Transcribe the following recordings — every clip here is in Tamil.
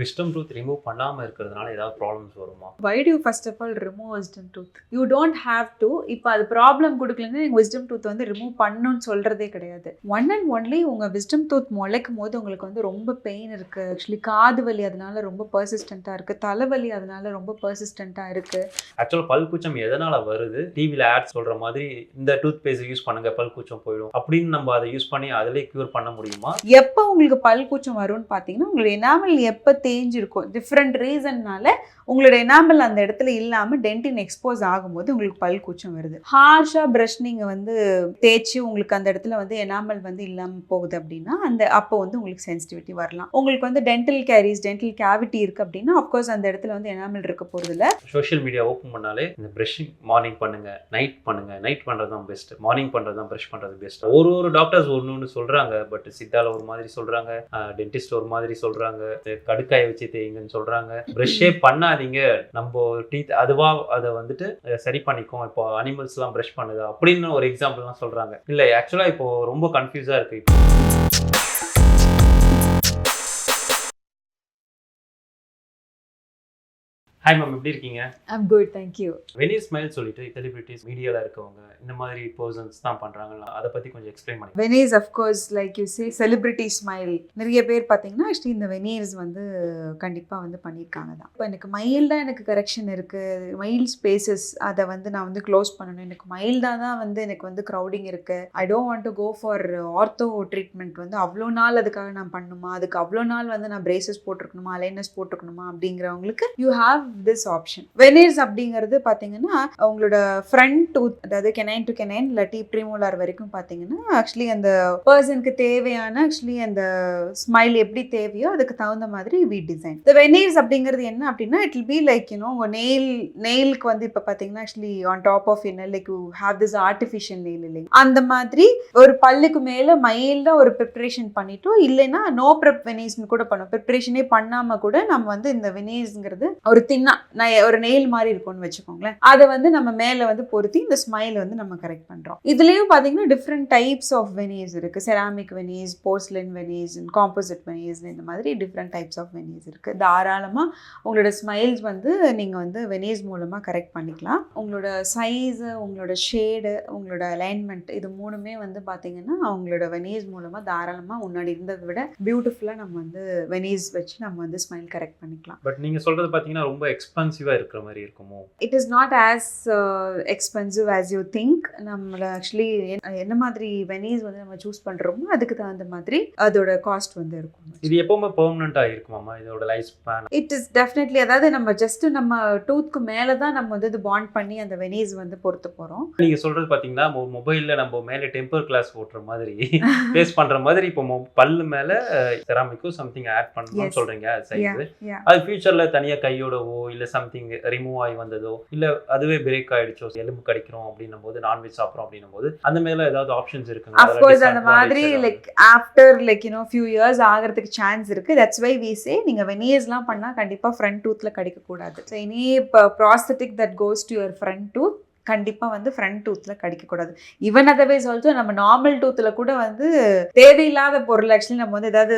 விஸ்டம் டூத் ரிமூவ் பண்ணாம இருக்கிறதுனால ஏதாவது ப்ராப்ளம்ஸ் வருமா? Why to first of all remove wisdom tooth you don't have to இப்போ அது ப்ராப்ளம் கொடுக்கலன்னா நீங்கள் wisdom டூத் வந்து ரிமூவ் பண்ணணும்னு சொல்கிறதே கிடையாது. ஒன் அண்ட் ஒன்லி உங்கள் wisdom டூத் முளைக்கும் போது உங்களுக்கு வந்து ரொம்ப பெயின் இருக்குது ஆக்சுவலி காது வலி அதனால ரொம்ப பர்சிஸ்டண்ட்டாக இருக்குது தலைவலி அதனால ரொம்ப பர்சிஸ்டண்ட்டாக இருக்குது ஆக்சுவலாக பல்கூச்சம் எதனால வருது? டிவியில் ஆட் சொல்ற மாதிரி இந்த டூத் பேஸ்ட் யூஸ் பண்ணுங்க பல்கூச்சம் போயிடும். அப்படின்னு நம்ம அதை யூஸ் பண்ணி அதிலே க்யூர் பண்ண முடியுமா? எப்போ உங்களுக்கு பல் கூச்சம் வரும்னு பார்த்தீங்கன்னா உங்களோட எனாமல் எப்போ தேஞ்சிருக்கும். டிஃப்ரெண்ட் ரீசன்னால உங்களோட எனாமல் அந்த இடத்துல இல்லாமல் டென்டின் எக்ஸ்போஸ் ஆகும்போது உங்களுக்கு பல் கூச்சம் வருது. ஹார்ஷாக ப்ரஷ் நீங்கள் வந்து தேய்ச்சி உங்களுக்கு அந்த இடத்துல வந்து எனாமல் வந்து இல்லாமல் போகுது அப்படின்னா அந்த அப்போ வந்து உங்களுக்கு சென்சிட்டிவிட்டி வரலாம். உங்களுக்கு வந்து டென்டல் கேரிஸ் டென்டல் கேவிட்டி இருக்குது அப்படின்னா அஃப்கோர்ஸ் அந்த இடத்துல வந்து எனாமல் இருக்க போகிறது இல்லை. சோஷியல் மீடியா ஓப்பன் பண்ணாலே இந்த ப்ரஷிங் மார்னிங் பண்ணுங்க நைட் பண்ணுங்க. நைட் பண்ணுறது தான் பெஸ்ட் மார்னிங் பண்ணுறது தான் ப்ரஷ் பண்ணுறது பெஸ்ட் ஒரு ஒரு டாக்டர்ஸ் ஒன்று ஒன்று சொல்கிறாங்க பட் சித்தால ஒரு மாதிரி சொல்கிறாங்க டென்டிஸ்ட் ஒரு மாதிரி சொல்கிறாங்க கடுக்க கடுக்காயை வச்சு தேய்ங்கன்னு சொல்றாங்க. ப்ரஷ்ஷே பண்ணாதீங்க. நம்ம டீத் அதுவா அதை வந்துட்டு சரி பண்ணிக்கும் இப்போ அனிமல்ஸ்லாம் ப்ரஷ் பண்ணுது. அப்படின்னு ஒரு எக்ஸாம்பிள்லாம் சொல்றாங்க. இல்லை ஆக்சுவலாக இப்போ ரொம்ப கன்ஃபியூஸாக இருக்கு இப்போ. ஹாய் மேம் எப்படி இருக்கீங்க? I'm good thank you veneer smile சொல்லிட்டு செலிபிரிட்டிஸ் மீடியால இருக்கவங்க இந்த மாதிரி பர்சன்ஸ் தான் பண்றாங்களா? அதை பத்தி கொஞ்சம் எக்ஸ்பிளைன் பண்ணி veneers of course like you say celebrity smile நிறைய பேர் பார்த்தீங்கன்னா ஆக்சுவலி இந்த வெனீர்ஸ் வந்து கண்டிப்பாக வந்து பண்ணியிருக்காங்க தான். இப்போ எனக்கு மைல்டாக எனக்கு கரெக்ஷன் இருக்குது மைல் ஸ்பேசஸ் அதை வந்து நான் வந்து க்ளோஸ் பண்ணணும். எனக்கு மைல்டாக தான் வந்து எனக்கு வந்து க்ரௌடிங் இருக்குது I don't want to go for ortho treatment வந்து அவ்வளோ நாள் அதுக்காக நான் பண்ணுமா? அதுக்கு அவ்வளோ நாள் வந்து நான் பிரேசஸ் போட்டிருக்கணுமா? அலைனஸ் போட்டிருக்கணுமா? அப்படிங்கிறவங்களுக்கு you have this option veneers அப்படிங்கிறது பார்த்தீங்கன்னா அவங்களோட ஃப்ரண்ட் டூத் அதாவது கெனைன் டு கெனைன் இல்லாட்டி ப்ரீமோலார் வரைக்கும் பார்த்தீங்கன்னா ஆக்சுவலி அந்த பர்சனுக்கு தேவையான ஆக்சுவலி அந்த ஸ்மைல் எப்படி தேவையோ அதுக்கு தகுந்த மாதிரி வி டிசைன் இந்த வெனீர்ஸ் அப்படிங்கிறது என்ன அப்படின்னா it will be like you know உங்கள் நெயில் நெயிலுக்கு வந்து இப்போ பார்த்தீங்கன்னா ஆக்சுவலி ஆன் டாப் ஆஃப் என்ன like you have this artificial nail இல்லை அந்த மாதிரி ஒரு பல்லுக்கு மேலே மைல்டாக ஒரு ப்ரிப்ரேஷன் பண்ணிட்டோம். இல்லைன்னா நோ ப்ரெப் வெனீஸ்னு கூட பண்ணும். ப்ரிப்ரேஷனே பண்ணாமல் கூட நம்ம வந்து இந்த வெனீஸ்ங்கிறது ஒரு தின்னா நான் ஒரு நெயில் மாதிரி இருக்கும்னு வச்சுக்கோங்களேன். அதை வந்து நம்ம மேலே வந்து பொருத்தி இந்த ஸ்மைல் வந்து நம்ம கரெக்ட் பண்ணுறோம் இதுலேயும் பார்த்தீங்கன்னா டிஃப்ரெண்ட் டைப்ஸ் ஆஃப் வெனீஸ் இருக்குது செராமிக் வெனீஸ் போர்ஸ்லின் வெனீஸ் காம்போசிட் வெனீஸ் இந்த மாதிரி டிஃப்ரெண்ட் டைப்ஸ் ஆஃப் வெனீஸ் இருக்குது தாராளமாக உங்களோட ஸ்மைல்ஸ் வந்து நீங்கள் வந்து வெனீஸ் மூலமாக கரெக்ட் பண்ணிக்கலாம். உங்களோட சைஸு உங்களோட ஷேடு உங்களோட அலைன்மெண்ட் இது மூணுமே வந்து பார்த்தீங்கன்னா அவங்களோட வெனீஸ் மூலமாக தாராளமாக முன்னாடி இருந்ததை விட பியூட்டிஃபுல்லாக நம்ம வந்து வெனீஸ் வச்சு நம்ம வந்து ஸ்மைல் கரெக்ட் பண்ணிக்கலாம். பட் நீங்கள் சொல்றது பார்த்தீங்கன்னா ரொம்ப எக்ஸ்பென்சிவா இருக்கிற மாதிரி இருக்குமோ? It is not as expensive as you think நம்மள ஆக்சுவலி என்ன மாதிரி வெனீஸ் வந்து நம்ம சூஸ் பண்ணுறோமோ அதுக்கு தகுந்த மாதிரி அதோட காஸ்ட் வந்து இருக்கும். இது எப்பவுமே பெர்மனண்டா இருக்குமாமா இதோட life span it is definitely அதாவது நம்ம ஜஸ்ட் நம்ம டூத்க்கு மேலே தான் நம்ம வந்து இது பாண்ட் பண்ணி அந்த வெனீஸ் வந்து பொறுத்து போகிறோம் நீங்க சொல்றது பாத்தீங்கன்னா மொபைல்ல நம்ம மேல டெம்பர் கிளாஸ் ஓட்டுற மாதிரி பேஸ் பண்ற மாதிரி இப்போ பல்லு மேல செராமிக்கும் சம்திங் ஆட். பண்ணணும்னு yeah. அது ஃபியூச்சர்ல தனியா கையோடவோ இல்ல சம்திங் ரிமூவ் ஆகி வந்ததோ இல்ல அதுவே பிரேக் ஆயிடுச்சோ எலும்பு கடிக்கிறோம் அப்படின்னும் போது நான்வெஜ் சாப்பிட்றோம் அப்படின்னும் போது அந்த மேல ஏதாவது ஆப்ஷன்ஸ் இருக்குங்க அஃப்கோர்ஸ் அந்த மாதிரி like after like you know few years ஆகிறதுக்கு சான்ஸ் இருக்கு. தட்ஸ் வை வி சே நீங்க வெனியர்ஸ்லாம் பண்ணா கண்டிப்பா ஃப்ரண்ட் டூத்ல கடிக்க கூடாது so any prosthetic that goes to your front tooth கண்டிப்பா வந்து ஃப்ரண்ட் டூத்ல கடிக்க கூடாது ஈவன் அதர்வைஸ் ஆல்சோ நம்ம நார்மல் டூத்ல கூட வந்து தேவையில்லாத பொருள் ஆக்சுவலி நம்ம வந்து ஏதாவது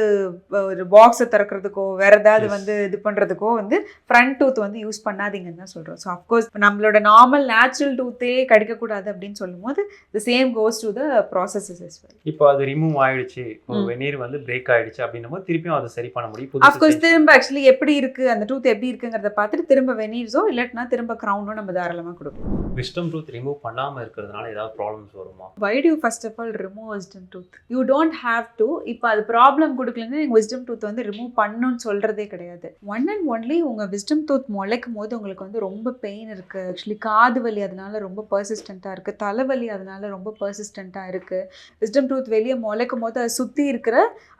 ஒரு பாக்ஸை திறக்கிறதுக்கோ வேற ஏதாவது. வந்து இது பண்றதுக்கோ வந்து ஃப்ரண்ட் டூத் வந்து யூஸ் பண்ணாதீங்கன்னு தான் சொல்றோம். ஸோ அஃப்கோர்ஸ் நம்மளோட நார்மல் நேச்சுரல் டூத்தே கடிக்கக்கூடாது அப்படின்னு சொல்லும்போது the same goes to the processes இப்போ அது ரிமூவ் ஆயிடுச்சு. வெந்நீர் வந்து பிரேக் ஆயிடுச்சு அப்படின்னும் போது திருப்பியும் அதை சரி பண்ண முடியும். அஃப்கோர்ஸ் திரும்ப ஆக்சுவலி எப்படி இருக்கு அந்த டூத் எப்படி இருக்குங்கிறத பார்த்துட்டு திரும்ப வெனீர்ஸோ இல்லாட்டினா திரும்ப க்ரௌனோ நம்ம தாராளமாக கொடுப்போம் விஸ்டம் டூத் ரிமூவ் பண்ணாமல் இருக்கிறதுனால ஏதாவது ப்ராப்ளம்ஸ் வருமா? Why to first of all remove wisdom tooth you don't have to இப்போ அது ப்ராப்ளம் கொடுக்கலன்னா நீங்கள் விஸ்டம் டூத் வந்து ரிமூவ் பண்ணணும்னு சொல்கிறதே கிடையாது. ஒன் அண்ட் ஒன்லி உங்கள் விஸ்டம் டூத் முளைக்கும் போது உங்களுக்கு வந்து ரொம்ப பெயின் இருக்குது ஆக்சுவலி காது வலி அதனால ரொம்ப பர்சிஸ்டண்ட்டாக இருக்குது தலைவலி அதனால ரொம்ப பர்சிஸ்டண்ட்டாக இருக்குது விஸ்டம் டூத் வெளியே முளைக்கும் போது அதை சுற்றி இருக்கிற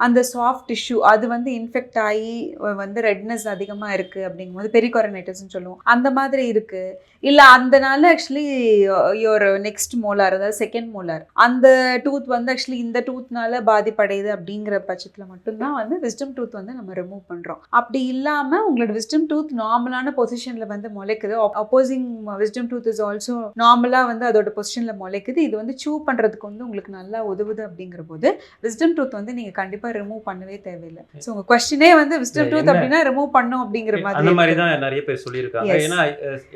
அந்த சாஃப்ட் டிஷ்யூ அது வந்து இன்ஃபெக்ட் ஆகி வந்து ரெட்னஸ் அதிகமாக இருக்குது அப்படிங்கும்போது பெரிகோரனைட்டிஸ்னு சொல்லுவோம். அந்த மாதிரி இருக்குது இல்லை அந்த actually actually your next molar அதாவது செகண்ட் மோலார் அந்த டூத் வந்து ஆக்சுவலி இந்த டூத்னால பாதிப்படையுது அப்படிங்கிற பட்சத்தில் மட்டும்தான் வந்து விஸ்டம் டூத் வந்து நம்ம ரிமூவ் பண்ணுறோம் அப்படி இல்லாமல் உங்களோட விஸ்டம் டூத் நார்மலான பொசிஷனில் வந்து முளைக்குது. Opposing wisdom tooth is also நார்மலாக வந்து அதோட பொசிஷனில் முளைக்குது. இது வந்து சூ பண்ணுறதுக்கு வந்து உங்களுக்கு நல்லா உதவுது அப்படிங்கிற போது விஸ்டம் டூத் வந்து நீங்கள் கண்டிப்பாக ரிமூவ் பண்ணவே தேவையில்லை. ஸோ உங்கள் கொஸ்டினே வந்து விஸ்டம் டூத்? அப்படின்னா ரிமூவ் பண்ணும் அப்படிங்கிற அந்த மாதிரி மாதிரி இருக்கு. தான் நிறைய பேர் சொல்லியிருக்காங்க. ஏன்னா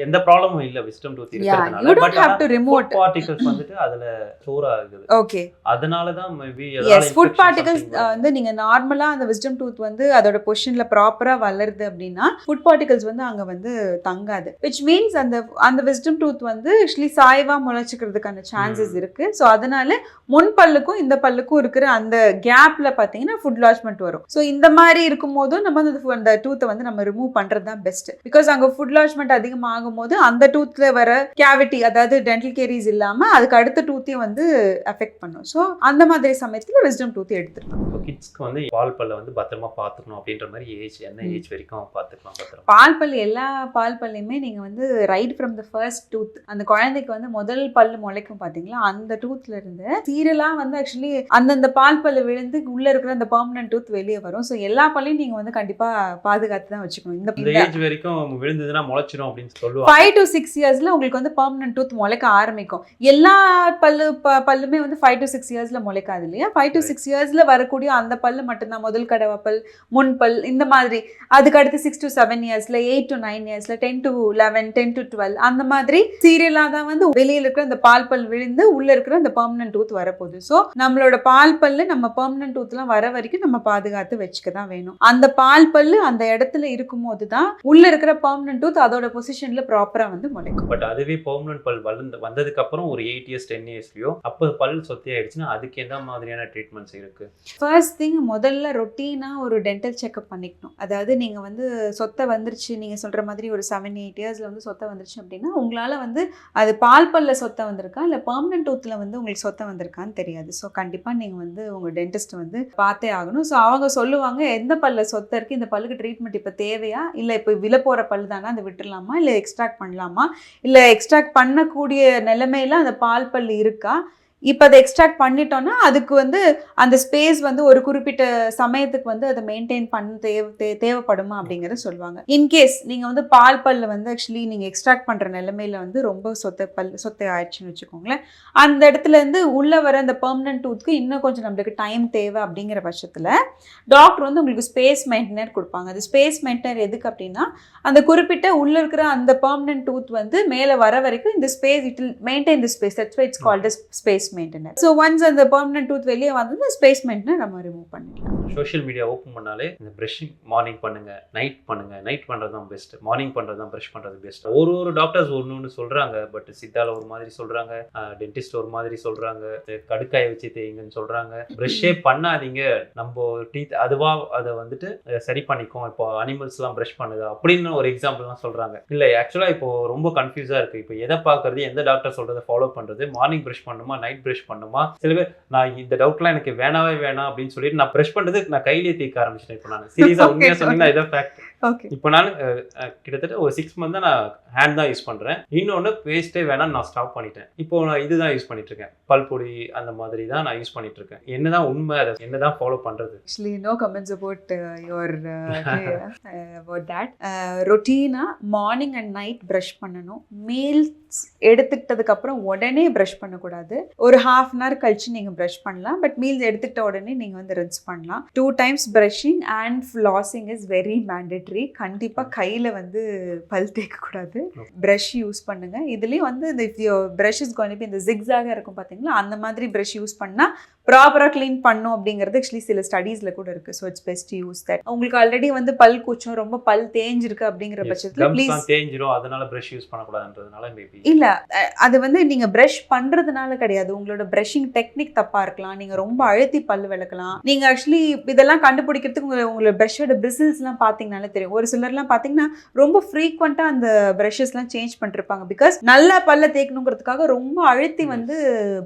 எந்த ப்ராப்ளமும் இல்ல விஸ்டம் டூத் இருக்கிறதுனால. Don't but have to remove it. Particles வந்துட்டு அதுல ஸ்டோர் ஆகுது. ஓகே அதனால தான் மேபி எஸ் ஃபுட் பார்ட்டிகல்ஸ் வந்து நீங்க நார்மலா அந்த விஸ்டம் டூத் வந்து அதோட பொசிஷன்ல ப்ராப்பரா வளருது அப்படின்னா ஃபுட் பார்ட்டிகல்ஸ் வந்து அங்க வந்து தங்காது. விச் மீன்ஸ் அந்த அந்த விஸ்டம் டூத் வந்து ஆக்சுவலி சாய்வா முளைச்சிக்கிறதுக்கான சான்சஸ். இருக்கு. ஸோ அதனால முன் பல்லுக்கும் இந்த பல்லுக்கும் இருக்கிற அந்த கேப்ல பாத்தீங்கன்னா ஃபுட் லாட்ச்மெண்ட் வரும். ஸோ இந்த மாதிரி இருக்கும் போதும் நம்ம அந்த fu- அந்த டூத்தை வந்து நம்ம ரிமூவ் பண்றது தான் பெஸ்ட் பிகாஸ் அங்க ஃபுட் லாட்ச்மெண்ட் அதிகமாகும் போது அந்த டூத்ல வர கேவிட்டி அதாவது டென்டல் கேரிஸ் இல்லாம அதுக்கு அடுத்த டூத்தையும் வந்து அஃபெக்ட் பண்ணும். ஸோ அந்த மாதிரி சமயத்துல விஸ்டம் டூத் எடுத்துக்கலாம். கிட்ஸ்க்கு வந்து பால் பல்ல வந்து பத்திரமா பாத்துக்கணும் அப்படின்ற மாதிரி ஏஜ் என்ன. ஏஜ் வரைக்கும் பாத்துக்கலாம் பத்திரமா. பால் பல் எல்லா பால் பல்லையுமே நீங்கள் வந்து right from the first tooth அந்த குழந்தைக்கு வந்து முதல் பல்லு முளைக்கும் பார்த்தீங்களா அந்த டூத்ல இருந்து சீரியலாக வந்து ஆக்சுவலி அந்தந்த பால் பல்லு விழுந்து உள்ள இருக்கிற அந்த பெர்மனன்ட் டூத் வெளியே வரும். ஸோ எல்லா பல்லையும் நீங்கள் வந்து கண்டிப்பாக பாதுகாத்து தான் வச்சுக்கணும். இந்த இந்த ஏஜ் வரைக்கும் விழுந்ததுன்னா முளைச்சிரும் அப்படின்னு சொல்லுவாங்க. ஃபைவ் டு சிக்ஸ் இயர்ஸ்ல உங்களுக்கு வந்து பெர்மனன்ட் டூத் முளைக்க ஆரம்பிக்கும். எல்லா பல்லு ப- பல்லுமே வந்து ஃபைவ் டு சிக்ஸ் இயர்ஸ்ல முளைக்காது இல்லையா? Five to. சிக்ஸ் இயர்ஸ்ல வரக்கூடிய அந்த பல்லு மட்டும்தான். முதல் கடவா பல் முன் பல் இந்த மாதிரி. அதுக்கு அடுத்து சிக்ஸ் டு செவன் இயர்ஸ்ல எயிட் டு நைன் இயர்ஸ்ல ten to eleven ten to twelve அந்த மாதிரி சீரியலாக தான் வந்து வெளியில இருக்கிற அந்த பால் பல் விழுந்து உள்ள இருக்கிற அந்த பெர்மனன்ட் டூத் வரப்போகுது. ஸோ நம்மளோட பால் பல்லு நம்ம பெர்மனன்ட் டூத்லாம் வர வரைக்கும் நம்ம பாதுகாத்து வச்சுக்க தான் வேணும். அந்த பால் பல்லு அந்த இடத்துல இருக்கும்போது தான் உள்ள இருக்கிற பெர்மனன்ட் டூத் அதோட பொசிஷன்ல ப்ராப்பரா வந்து முளைக்கும். பட் அதுவே பெர்மனன்ட் பல் வளர்ந்து வந்ததுக்கு அப்புறம் ஒரு எயிட் இயர்ஸ் டென் இயர்ஸ்லயோ அப்போ பல் சொத்தி ஆயிடுச்சுன்னா அதுக்கு எந்த மாதிரியான ட்ரீட்மெண்ட்ஸ் இருக்கு? ஃபர்ஸ்ட் திங் முதல்ல ரொட்டீனாக ஒரு டென்டல் செக்அப் பண்ணிக்கணும். அதாவது நீங்கள் வந்து சொத்தை வந்துருச்சு நீங்கள் சொல்கிற மாதிரி ஒரு செவன் எயிட் இயர்ஸில் வந்து சொத்தை வந்துருச்சு அப்படின்னா உங்களால் வந்து அது பால் பல்ல சொத்தை வந்திருக்கா? இல்லை பர்மனன்ட் டூத்தில் வந்து உங்களுக்கு சொத்தை வந்திருக்கான்னு தெரியாது. ஸோ கண்டிப்பாக நீங்கள் வந்து உங்கள் டென்டிஸ்ட் வந்து பார்த்தே ஆகணும். ஸோ அவங்க சொல்லுவாங்க எந்த பல்ல சொத்தை இருக்குது இந்த பல்லுக்கு ட்ரீட்மெண்ட் இப்போ தேவையா? இல்லை இப்போ விழ போகிற பல் தானே? அதை விட்டுடலாமா? இல்லை எக்ஸ்ட்ராக்ட் பண்ணலாமா? இல்லை எக்ஸ்ட்ராக்ட் பண்ணக்கூடிய நிலைமையில அந்த பால் பல் இருக்கா? இப்போ அதை எக்ஸ்ட்ராக்ட் பண்ணிட்டோன்னா அதுக்கு வந்து அந்த ஸ்பேஸ் வந்து ஒரு குறிப்பிட்ட சமயத்துக்கு வந்து அதை மெயின்டைன் பண்ண தேவை தே- தேவைப்படுமா அப்படிங்கிறத சொல்லுவாங்க. இன்கேஸ் நீங்கள் வந்து பால் பல்ல வந்து ஆக்சுவலி நீங்கள் எக்ஸ்ட்ராக்ட் பண்ணுற நிலைமையில வந்து ரொம்ப சொத்தை பல் சொத்தை ஆயிடுச்சுன்னு வச்சுக்கோங்களேன். அந்த இடத்துல இருந்து உள்ளே வர அந்த பெர்மனன்ட் டூத்துக்கு இன்னும் கொஞ்சம் நம்மளுக்கு டைம் தேவை அப்படிங்கிற பட்சத்தில் டாக்டர் வந்து உங்களுக்கு ஸ்பேஸ் மெயின்டனர் கொடுப்பாங்க. அது ஸ்பேஸ் மெயின்டனர் எதுக்கு அப்படின்னா அந்த குறிப்பிட்ட உள்ளே இருக்கிற அந்த பெர்மனன்ட் டூத் வந்து மேலே வர வரைக்கும் இந்த space it maintain the space that's it's called space maintainer so once அந்த பெர்மனன்ட் டூத் வெளியே வந்தது ஸ்பேஸ் மெயின்டனர் நம்ம ரிமூவ் பண்ணிக்கலாம். சோஷியல் மீடியா ஓப்பன் பண்ணாலே இந்த ப்ரஷிங் மார்னிங் பண்ணுங்க நைட் பண்ணுங்க. நைட் பண்றது தான் பெஸ்ட் மார்னிங் பண்றது தான் ப்ரஷ் பண்ணுறது பெஸ்ட் ஒரு ஒரு டாக்டர்ஸ் ஒன்று ஒன்று சொல்றாங்க பட் சித்தால ஒரு மாதிரி சொல்றாங்க டென்டிஸ்ட் ஒரு மாதிரி சொல்கிறாங்க கடுக்காய வச்சு தேய்ங்கன்னு சொல்கிறாங்க ப்ரஷ்ஷே பண்ணாதீங்க. நம்ம டீத் அதுவா அதை வந்துட்டு சரி பண்ணிக்கும் இப்போ அனிமல்ஸ்லாம் ப்ரஷ் பண்ணுது அப்படின்னு ஒரு எக்ஸாம்பிள்லாம் சொல்கிறாங்க இல்லை ஆக்சுவலாக இப்போ ரொம்ப கன்ஃபியூஸாக இருக்குது இப்போ எதை பார்க்குறது எந்த டாக்டர் சொல்கிறத ஃபாலோ பண்ணுறது மார்னிங் ப்ரஷ் பண்ணுமா நைட் ப்ரஷ் பண்ணுமா? சில பேர் நான் இந்த டவுட்லாம் எனக்கு வேணாவே வேணாம் அப்படின்னு சொல்லிட்டு நான் ப்ரெஷ் பண்றது நான் கையிலேயே தீர்க்க ஆரம்பிச்சிட்டேன். இப்போ நான். சீரியஸாக உண்மையாக சொன்னீங்கன்னா இதான் ஃபேக்ட் இப்போ நான் கிட்டத்தட்ட ஒரு சிக்ஸ் மந்த் தான் நான் ஹேண்ட் தான் யூஸ் பண்றேன். இன்னொன்று பேஸ்ட்டே வேணாம் நான் ஸ்டாப் பண்ணிட்டேன். இப்போ நான் இதுதான் யூஸ் பண்ணிட்டு இருக்கேன். பல்பொடி அந்த மாதிரி தான் நான் யூஸ் பண்ணிட்டு இருக்கேன். என்னதான் உண்மை அதை என்னதான் ஃபாலோ பண்றது? Actually no comments about your about that ரொட்டீனாக மார்னிங் அண்ட் நைட் ப்ரஷ் பண்ணணும். மீல்ஸ் எடுத்துக்கிட்டதுக்கு அப்புறம் உடனே ப்ரஷ் பண்ணக்கூடாது. ஒரு ஹாஃப் அன் ஹவர் கழிச்சு நீங்கள் ப்ரஷ் பண்ணலாம். பட் மீல்ஸ் எடுத்துக்கிட்ட உடனே நீங்கள் வந்து ரின்ஸ் பண்ணலாம். Two times brushing and flossing is very mandatory கண்டிப்பாக கையில் வந்து பல் தேய்க்கக்கூடாது ப்ரஷ் யூஸ் பண்ணுங்க. இதுலேயும் வந்து இந்த ப்ரஷ் இஸ் கோயின் இந்த ஜிக்ஸாக இருக்கும் பார்த்தீங்களா அந்த மாதிரி ப்ரஷ் யூஸ் பண்ணால் ப்ராப்பராக க்ளீன் பண்ணும் அப்படிங்கிறது ஆக்சுவலி சில ஸ்டடீஸில் கூட இருக்குது so it's best use that உங்களுக்கு ஆல்ரெடி வந்து பல் கூச்சம் ரொம்ப பல் தேஞ்சிருக்கு அப்படிங்கிற பட்சத்தில் ப்ளீஸ் தேஞ்சிரும். அதனால ப்ரஷ் யூஸ் பண்ணக்கூடாதுன்றதுனால இல்ல அது வந்து நீங்க பிரஷ் பண்றதுனால கிடையாது. உங்களோட பிரஷிங் டெக்னிக் தப்பா இருக்கலாம். நீங்க ரொம்ப அழுத்தி பல்லு விளக்கலாம். நீங்க ஆக்சுவலி இதெல்லாம் கண்டுபிடிக்கிறதுக்கு உங்க உங்களோட பிரஷோட பிரிசில்ஸ்லாம் பாத்தீங்கனாலே தெரியும். ஒரு சிலர்லாம் பாத்தீங்கன்னா ரொம்ப ஃப்ரீக்வெண்டா அந்த பிரஷஸ்லாம் சேஞ்ச் பண்ணிருப்பாங்க. பிகாஸ் நல்லா பல்ல தேய்க்கணுங்கிறதுக்காக ரொம்ப அழுத்தி. வந்து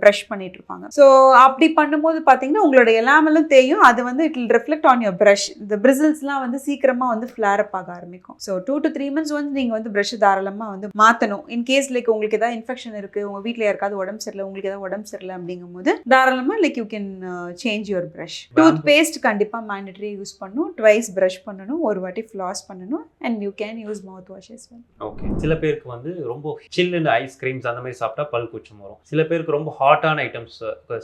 பிரஷ் பண்ணிட்டு இருப்பாங்க. ஸோ அப்படி பண்ணும்போது பார்த்தீங்கன்னா உங்களோட எல்லாமலும் தேயும். அது வந்து it will reflect on your brush இந்த பிரிசில்ஸ்லாம் வந்து சீக்கிரமாக வந்து ஃப்ளேர் அப் ஆக ஆரம்பிக்கும். So two to three months வந்து நீங்கள் வந்து ப்ரஷ் தாராளமாக வந்து மாற்றணும் இன் கேஸ் லைக் உங்களுக்கு ஏதாவது இன்ஃபெக்ஷன் இருக்குது உங்கள் வீட்டில் யாருக்காவது உடம்பு சரியில்லை உங்களுக்கு ஏதாவது உடம்பு சரியில்லை அப்படிங்கும்போது தாராளமாக like you can change your brush tooth paste கண்டிப்பாக மேண்டட்ரி யூஸ் பண்ணணும். ட்வைஸ் ப்ரஷ் பண்ணணும் ஒரு வாட்டி ஃப்ளாஸ் பண்ணணும் and you can use mouth wash as well. Okay சில பேருக்கு வந்து ரொம்ப சில்லுன்னு ஐஸ்கிரீம்ஸ் அந்த மாதிரி சாப்பிட்டா பல் கூச்சம் வரும். சில பேருக்கு ரொம்ப ஹாட்டான ஐட்டம்ஸ்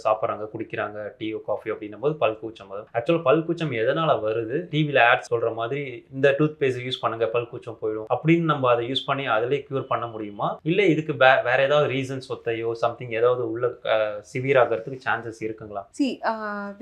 சாப்பிட்றாங்க குடிக்கிறாங்க. டீயோ காஃபி அப்படின்னும் போது பல் கூச்சம் வரும். ஆக்சுவலாக பல் கூச்சம் எதனால வருது? டிவியில் ஆட் சொல்ற மாதிரி இந்த டூத் பேஸ்ட் யூஸ் பண்ணுங்க பல் கூச்சம் போயிடும். அப்படின்னு நம்ம அதை யூஸ் பண்ணி அதிலே க்யூர் பண்ண முடியுமா? இல்லை இதுக்கு வேற ஏதாவது ரீசன் சொத்தையோ சம்திங் ஏதாவது உள்ள சிவியர் ஆகிறதுக்கு சான்சஸ் இருக்குங்களா? See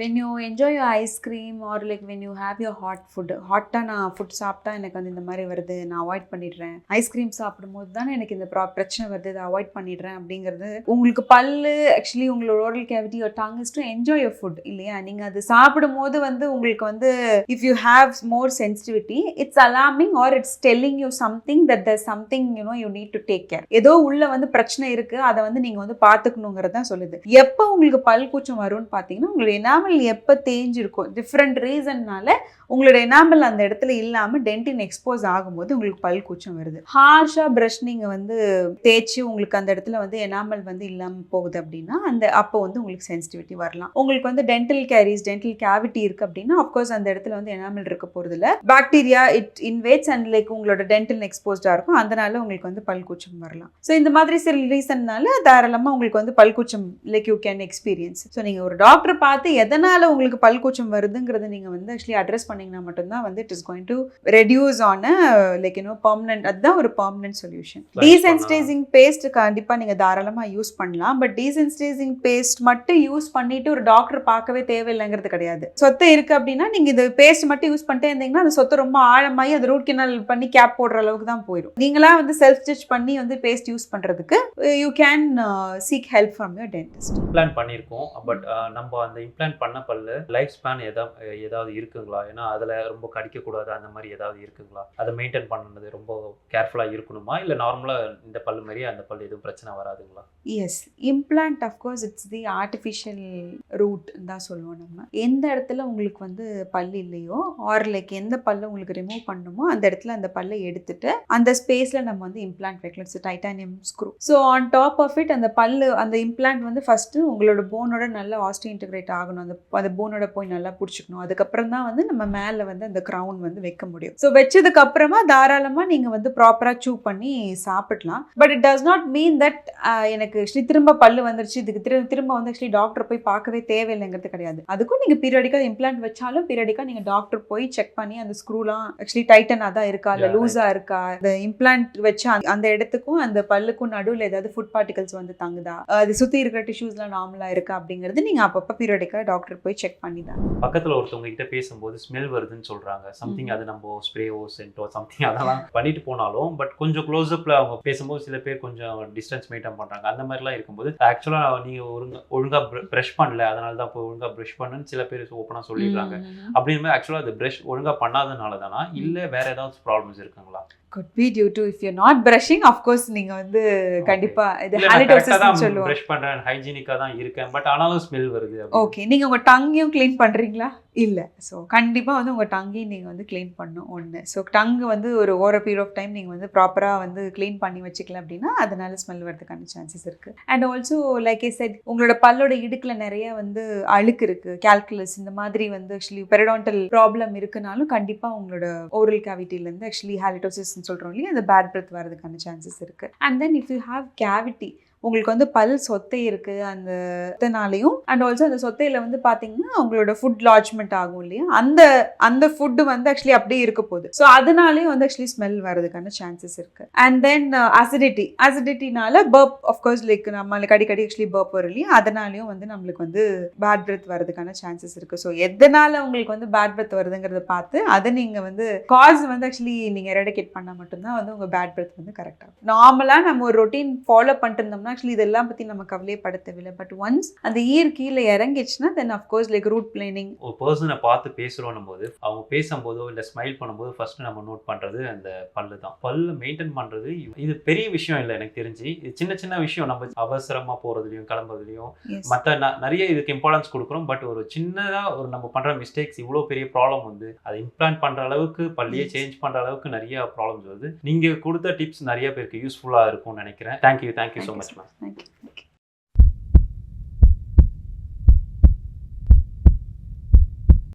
when you enjoy you ice cream or like when you have you hot food ஹாட்டாக நான் ஃபுட் சாப்பிட்டா எனக்கு வந்து இந்த மாதிரி வருது நான் அவாய்ட் பண்ணிடுறேன். ஐஸ்கிரீம் சாப்பிடும்போது தானே எனக்கு இந்த ப்ரா பிரச்சனை வருது இதை அவாய்ட் பண்ணிடுறேன் அப்படிங்கிறது உங்களுக்கு பல்லு ஆக்சுவலி உங்களோட oral cavity tongue is to enjoy your food இல்லையா? நீங்கள் அது சாப்பிடும்போது வந்து உங்களுக்கு வந்து if you have more sensitivity it's alarming or it's telling you something that the something you know you need to take care ஏதோ உள்ள வந்து பிரச்சனை இருக்கு அதை வந்து நீங்கள் வந்து பாத்துக்கணுங்கிறது தான் சொல்லுது. எப்போ உங்களுக்கு பல் கூச்சம் வரும்னு பார்த்தீங்கன்னா உங்களுடைய எனாமல் எப்போ தேஞ்சிருக்கும் டிஃப்ரெண்ட் ரீசன்னால உங்களோட எனாமல் அந்த இடத்துல இல்லாமல் டென்டின் எக்ஸ்போஸ் ஆகும்போது உங்களுக்கு பல் கூச்சம் வருது. ஹார்ஷா பிரஷ் நீங்கள் வந்து தேய்ச்சி உங்களுக்கு அந்த இடத்துல வந்து எனாமல் வந்து இல்லாமல் போகுது அப்படின்னா அந்த அப்போ வந்து உங்களுக்கு சென்சிட்டிவிட்டி வரலாம். உங்களுக்கு வந்து டென்டல் கேரிஸ் டென்டல் கேவிட்டி இருக்கு அப்படின்னா அப்கோர்ஸ் அந்த இடத்துல வந்து எனாமல் இருக்க போறது இல்ல bacteria it invades and like உங்களோட டென்டல் எக்ஸ்போஸ்டா இருக்கும். அதனால உங்களுக்கு வந்து பல் கூச்சம் வரலாம். ஸோ இந்த மாதிரி சில ரீசன்னால தாராளமா உங்களுக்கு வந்து பல் கூச்சம் like you can experience so நீங்க ஒரு டாக்டர் பார்த்து எதனால உங்களுக்கு பல் கூச்சம் வருதுங்கிறத நீங்க வந்து ஆக்சுவலி அட்ரஸ் பண்ணீங்கன்னா மட்டும்தான் வந்து it is going to reduce on like you know permanent அதுதான் ஒரு permanent solution Right desensitising paste கண்டிப்பா நீங்க தாராளமா யூஸ் பண்ணலாம். பட் டீசென்சிடைசிங் பேஸ்ட் மட்டும் யூஸ் பண்ணிட்டு ஒரு டாக்டர் பார்க்கவே தேவையில்லைங்கிறது கிடையாது. சொத்தை இருக்கு அப்படின்னா நீங்க இது பேஸ்ட் மட்டும் யூஸ் பண்ணிட்டே இருந்தீங்கன்னா அந்த சொத்தை ரொம்ப ஆழமாயி அது ரூட் கெனால் பண்ணி கேப் போடுற அளவுக்கு தான் போயிடும் நீங்களா வந்து செல்ஃப் ஸ்டிச் பண்ணி வந்து பேஸ்ட் யூஸ் பண்றதுக்கு you can seek help from your dentist implant பண்ணியிருக்கோம். பட் நம்ம அந்த இம்ப்ளான்ட் பண்ண பல்லு லைஃப் ஸ்பேன் எதாவது ஏதாவது இருக்குங்களா? ஏன்னா அதில் ரொம்ப கடிக்கக்கூடாது அந்த மாதிரி ஏதாவது இருக்குங்களா? அதை மெயின்டைன் பண்ணது ரொம்ப கேர்ஃபுல்லாக இருக்கணுமா? இல்லை நார்மலாக இந்த பல்லு மாதிரியே அந்த பல்லு எதுவும் பிரச்சனை வராதுங்களா? Yes implant of course it's the artificial root தான் சொல்லுவோம் நம்ம. எந்த இடத்துல உங்களுக்கு வந்து பல் இல்லையோ ஆர் லைக் எந்த பல்லை உங்களுக்கு ரிமூவ் பண்ணுமோ அந்த இடத்துல அந்த பல்லை எடுத்துட்டு அந்த ஸ்பேஸ்ல நம்ம வந்து இம்ப்ளான்ட் வைக்கலாம். It's titanium screw so on top of it அந்த பல்லு அந்த இம்ப்ளான்ட் வந்து ஃபர்ஸ்ட் உங்களோட போனோட நல்லா ஆஸ்டி இன்டிகிரேட் ஆகணும். அந்த அந்த போனோட போய் நல்லா பிடிச்சிக்கணும். அதுக்கப்புறம் தான் வந்து நம்ம மேலே வந்து அந்த க்ரௌன் வந்து வைக்க முடியும். ஸோ வச்சதுக்கு அப்புறமா தாராளமா நீங்க வந்து ப்ராப்பரா சூ பண்ணி சாப்பிடலாம். But it does not mean that எனக்கு ஆக்சுவலி திரும்ப பல்லு வந்துருச்சு. இதுக்கு திரு- திரும்ப வந்து ஆக்சுவலி டாக்டர் போய் பார்க்கவே தேவையில்லைங்கிறது கிடையாது. அதுக்கும் நீங்க பீரியடிக்கா இம்ப்ளான்ட் வச்சாலும் பீரியடிக்கா நீங்க டாக்டர் போய் செக் பண்ணி அந்த ஸ்க்ரூலாம் ஆக்சுவலி டைட்டனா தான் இருக்கா? இல்ல Yeah, லூஸா இருக்கா? அந்த இம்ப்ளான்ட் வச்சு அந்த- இடத்துக்கும் அந்த பல்லுக்கும் நடுவில் ஏதாவது ஃபுட் பார்ட்டிகல்ஸ் வந்து தங்குதா? அது சுத்தி இருக்கிற டிஷ்யூஸ்லாம் நார்மலா இருக்கா அப்படிங்கிறது நீங்க அப்பப்போ பீரியடிக்கா டாக்டர் போய் செக் பண்ணி தான். பக்கத்தில் ஒருத்தவங்க கிட்ட பேசும்போது ஸ்மெல் வருதுன்னு சொல்கிறாங்க சம்திங். அது நம்ம ஸ்ப்ரேவோ சென்ட்டோ சம்திங் அதெல்லாம் பண்ணிட்டு போனாலும் பட் கொஞ்சம் க்ளோஸ்அப்பில் அவங்க பேசும்போது சில பேர் கொஞ்சம் டிஸ்டன்ஸ் மெயின்டைன் பண்ணுறாங்க அந்த மாதிரிலாம் இருக்கும்போது ஆக்சுவலாக நீங்கள் ஒழுங்கா ஒழுங்காக ப்ரஷ் பண்ணல. அதனால தான் போய் ஒழுங்காக ப்ரஷ் பண்ணுன்னு சில பேர் ஓப்பனாக சொல்லிடுறாங்க. அப்படின்னு ஆக்சுவலாக அது ப்ரஷ் ஒழுங்காக பண்ணாதனால தானா? இல்லை வேற ஏதாவது ப்ராப்ளம்ஸ் இருக்குங்களா? Could be due to if you not brushing of course நீங்க வந்து கண்டிப்பா இது ஹாலிடோசிஸ் சொல்லுவோம். ப்ரஷ் பண்றேன் ஹைஜீனிக்காக தான் இருக்கேன் பட் ஆனாலும் ஸ்மெல் வருது. ஓகே நீங்க உங்க டங்கையும் க்ளீன் பண்றீங்களா? இல்ல. ஸோ கண்டிப்பா வந்து உங்க டங்கையும் நீங்க வந்து க்ளீன் பண்ணணும் ஒன்று ஸோ டங் வந்து ஒரு ஓவர் பீரியட் ஆஃப் டைம் நீங்க வந்து ப்ராப்பரா வந்து க்ளீன் பண்ணி வச்சுக்கல அப்படின்னா அதனால ஸ்மெல் வரதுக்கான சான்சஸ் இருக்கு. And also like I said உங்களோட பல்லோட இடுக்குல நிறைய வந்து அழுக்கு இருக்கு கால்குலஸ் இந்த மாதிரி வந்து ஆக்சுவலி பெரடான்டல் ப்ராப்ளம் இருக்குனாலும் கண்டிப்பா உங்களோட ஓரல் கேவிட்டில இருந்து ஆக்சுவலி ஹாலிடோசிஸ் சொல்கிறோம் இல்லையா? அந்த பேட் பிரெத் வரதுக்கான சான்சஸ் இருக்கு. And then if you have cavity உங்களுக்கு வந்து பல் சொத்தை இருக்குது அந்த சொத்தைனாலையும் அண்ட் ஆல்சோ அந்த சொத்தையில் வந்து பார்த்தீங்கன்னா உங்களோட ஃபுட் லாட்ஜ்மெண்ட் ஆகும் இல்லையா? அந்த அந்த ஃபுட்டு வந்து ஆக்சுவலி அப்படியே இருக்க போகுது. ஸோ அதனாலேயும் வந்து ஆக்சுவலி ஸ்மெல் வரதுக்கான சான்சஸ் இருக்குது அண்ட் தென் அசிடிட்டி அசிடிட்டினால பர்ப் ஆஃப்கோர்ஸ் லைக் நம்மளுக்கு அடிக்கடி ஆக்சுவலி பர்ப் வரும் இல்லையா? அதனாலையும் வந்து நம்மளுக்கு வந்து பேட் பிரெத் வரதுக்கான சான்சஸ் இருக்குது ஸோ எதனால் உங்களுக்கு வந்து பேட் பிரெத் வருதுங்கிறத பார்த்து அதை நீங்கள் வந்து காஸ் வந்து ஆக்சுவலி நீங்கள் எரடிகேட் பண்ணால் மட்டும்தான் வந்து உங்கள் பேட் பிரெத் வந்து கரெக்டாக நார்மலாக நம்ம ஒரு ரொட்டீன் ஃபாலோ பண்ணிட்டு இருந்தோம்னா பண்ணணும் ஆக்சுவலி இதெல்லாம் பற்றி நம்ம கவலையப்பட தேவையில்லை பட் ஒன்ஸ் அந்த ஈர் கீழே இறங்கிடுச்சுன்னா then of course like root planing ஒரு பர்சனை பார்த்து பேசுகிறோன்னும் போது அவங்க பேசும்போதோ இல்லை ஸ்மைல் பண்ணும்போது ஃபர்ஸ்ட் நம்ம நோட் பண்ணுறது அந்த பல்லு தான். பல்லு மெயின்டைன் பண்ணுறது இது பெரிய விஷயம் இல்லை எனக்கு தெரிஞ்சு. இது சின்ன சின்ன விஷயம் நம்ம அவசரமாக போகிறதுலையும் கிளம்புறதுலையும். மற்ற நிறைய இதுக்கு இம்பார்ட்டன்ஸ் கொடுக்குறோம். பட் ஒரு சின்னதாக ஒரு நம்ம பண்ணுற மிஸ்டேக்ஸ் இவ்வளோ பெரிய ப்ராப்ளம் வந்து அதை இம்ப்ளான்ட் பண்ணுற அளவுக்கு பள்ளியை. சேஞ்ச் பண்ணுற அளவுக்கு நிறைய ப்ராப்ளம்ஸ் வருது. நீங்கள் கொடுத்த டிப்ஸ் நிறைய பேருக்கு யூஸ்ஃபுல்லாக இருக்கும்னு நினைக்கிறேன். Thank you thank you so much ma'am thank you